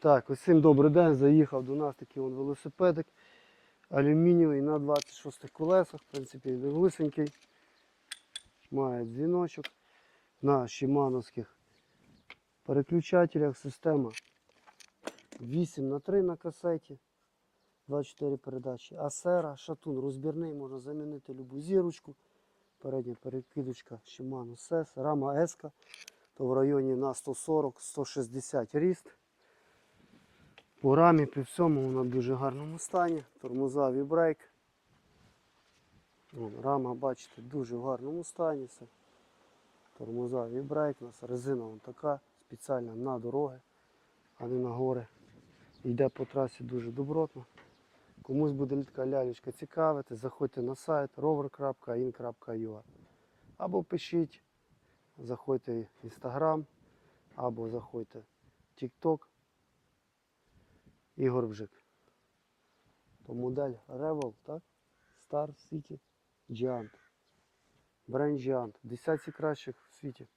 Так, усім добрий день. Заїхав до нас такий вон велосипедик. Алюмінієвий на 26 колесах. В принципі, лисенький. Має дзвіночок. На шимановських переключателях. Система 8 на 3 на касеті. 24 передачі. Асера, шатун розбірний, можна замінити любу зірочку. Передня перекидочка Shimano SES, рама S, то в районі на 140-160 ріст. По рамі при всьому вона в дуже гарному стані. Тормоза вібрейк. Рама, бачите, дуже в гарному стані. Тормоза вібрейк. У нас резина вон така, спеціальна на дороги, а не на гори. Йде по трасі дуже добротно. Комусь буде така лялечка цікавити, заходьте на сайт rover.in.ua або пишіть, заходьте в Instagram, або заходьте в TikTok. Ігор Бжик. То модель Revel, так? Star City Giant. Бренд Giant. Десятці кращих в світі.